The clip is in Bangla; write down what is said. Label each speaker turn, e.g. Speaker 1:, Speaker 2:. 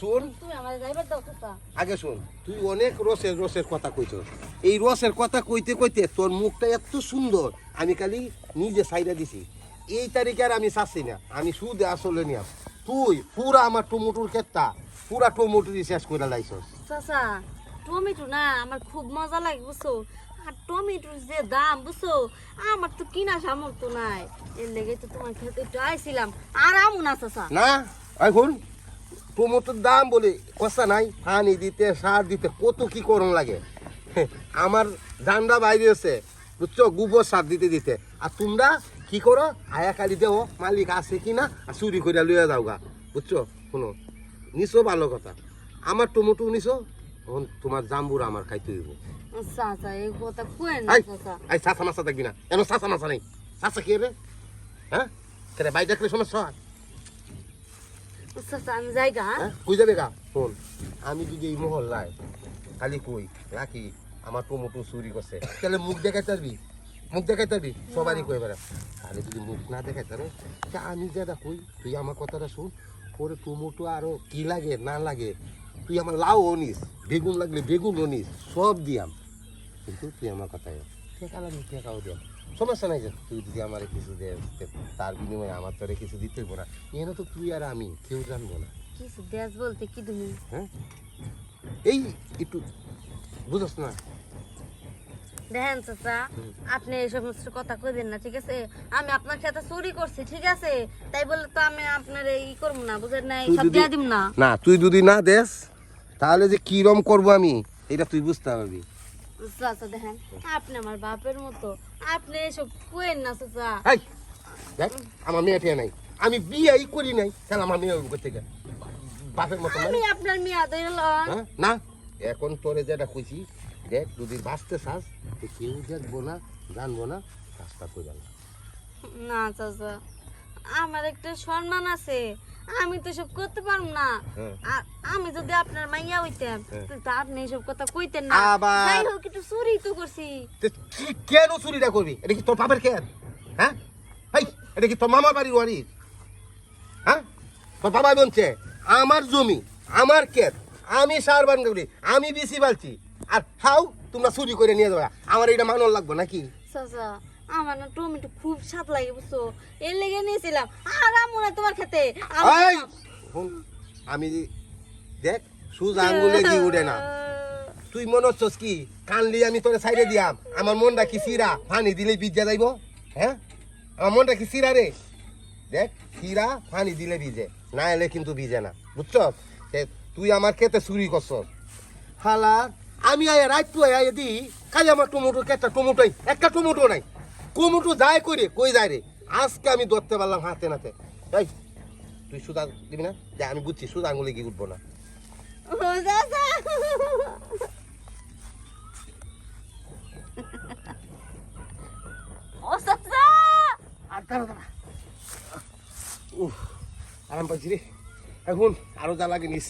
Speaker 1: শোন। আগে শোন তুই অনেক রসের রসের কথা কইছ। এই রসের কথা কইতে কইতে তোর মুখটা এত সুন্দর আমি খালি নিজে সাইডা দিছি। এই তারিখে আর আমি চাচ্ছি না আমি সুদে আসলে নিয়াম। তুই পুরা আমার টমেটোর ক্ষেতটা পুরা টমেটোরই শেষ করে লাইছস।
Speaker 2: চাচা টমেটো না আমার খুব মজা লাগে বুঝছ? আর টমেটোর যে দাম বুঝছ? আমার তো কিনা সামর্থ্য নাই। এর লেগে তো তোমার খেতে একটু আইছিলাম। আর আমু না
Speaker 1: না? এখন টমেটোর দাম বলে কষা নাই পানি দিতে সার দিতে কত কি করণ লাগে। আমার জানরা বাইরে আছে বুঝছ গোবর সার দিতে দিতে। আর তোমরা কি করো আয়া কালি দেও মালিক আছে কি না আর চুরি করে লইয়া যাও গা বুঝছ শুনো নিছো ভালো কথা। আমার টমেটো নিছো এখন তোমার জাম্বুর আমার খাইতে হইব।
Speaker 2: চাচা এই কথা কুয়েন না
Speaker 1: আই
Speaker 2: চাচা।
Speaker 1: দেখবি না। এন মাসা নেই। কি রে? হ্যাঁ? কেরে বাই দেখলে সমস্যা হয়
Speaker 2: চাচা আমি যাইগা হ্যাঁ?
Speaker 1: হ্যাঁ কই যাবে গা? শোন আমি যদি এই মহল্লায় খালি কই রাখি আমার টমেটো চুরি করছে? তাহলে মুখ দেখাইতে পারবি? মুখ দেখাইতে পারবি? সবারই কই বেড়া তাহলে যদি মুখ না দেখাইতে পারে তা আমি যেটা কই তুই আমার কথাটা শুন। পরে টমেটো আরও কি লাগে না লাগে তুই আমার লাউ নিস বেগুন লাগলে বেগুন নিস সব দিয়াম। কিন্তু তুই আমার কথায় টেকা লাগলে টেকাও দিয়াম। সমস্যা নাই যে তুই যদি আমার কিছু দে তার বিনিময়ে আমার তোরে কিছু দিতে না। এনে তো তুই আর আমি কেউ জানব না।
Speaker 2: কিছু দেশ বলতে কি তুমি?
Speaker 1: হ্যাঁ? এই একটু বুঝছ না।
Speaker 2: দেখেন চাচা আপনি এই সমস্ত কথা কইবেন না ঠিক আছে? আমি আপনার সাথে চুরি করছি ঠিক আছে? তাই বলে তো আমি আপনার এই করব না বুঝেন
Speaker 1: তুই
Speaker 2: সব দিয়ে দিব না।
Speaker 1: না তুই যদি না দেস তাহলে যে কিরম করব আমি এটা তুই বুঝতে পারবি।
Speaker 2: চাচা দেখেন আপনি আমার বাপের মতো। আপনি এসব না চাচা।
Speaker 1: দেখ আমার মেয়ে টিয়া নাই। আমি বিয়েই করি নাই। তাহলে আমার মেয়ে করতে গেল বাপের মতো মানে?
Speaker 2: আমি আপনার মেয়ে ধরল
Speaker 1: হ্যাঁ? না এখন তোরে যেটা কইছি দেখ যদি বাঁচতে চাস তো কেউ দেখব না জানব না কাজটা করে না।
Speaker 2: না চাচা আমার একটা সম্মান আছে। আমি তো সব করতে পারব না।
Speaker 1: হ্যাঁ।
Speaker 2: আর আমি যদি আপনার মাইয়া হইতাম
Speaker 1: হ্যাঁ।
Speaker 2: তো আপনি এসব কথা কইতেন না।
Speaker 1: আবার-
Speaker 2: যাই হোক একটু চুরি তো করছি।
Speaker 1: কেন চুরিটা করবি? এটা কি তোর বাপের খেত হ্যাঁ? এই এটা কি তোর মামার বাড়ির বাড়ি হ্যাঁ? তোর বাবা বলছে আমার জমি আমার ক্ষেত আমি সার বান করি আমি বেশি বালছি। আর হাও তোমরা চুরি করে নিয়ে যাবে। আমার এটা মানন লাগবে নাকি?
Speaker 2: আমার না টমেটো খুব স্বাদ লাগে বুঝছ? এর লেগে নিয়েছিলাম। আর আমু না তোমার খেতে। আমি-
Speaker 1: দেখ সুজা আঙ্গুলে কি উঠে না। তুই মনে হচ্ছস কি? কানলি আমি তোরে সাইডে দিয়াম। আমার মনটা কি সিরা পানি দিলে ভিজে যাইব হ্যাঁ? আমার মনটা কি সিরা রে? দেখ সিরা পানি দিলে ভিজে না এলে কিন্তু ভিজে না। বুঝছস? সে তুই আমার খেতে চুরি করছস। হালা আমি আয় রাত তুই আয় দি খালি আমার টমেটো একটা টমেটোই একটা টমেটো নাই। টমেটো যায় করে কই যায় রে? আজকে আমি ধরতে পারলাম হাতে নাতে। এই তুই সুদা দিবি না? যে আমি বুঝছি সুদা আঙুলে কি উঠবো না। আরাম পাইছি রে। এখন আরও যা লাগে নিস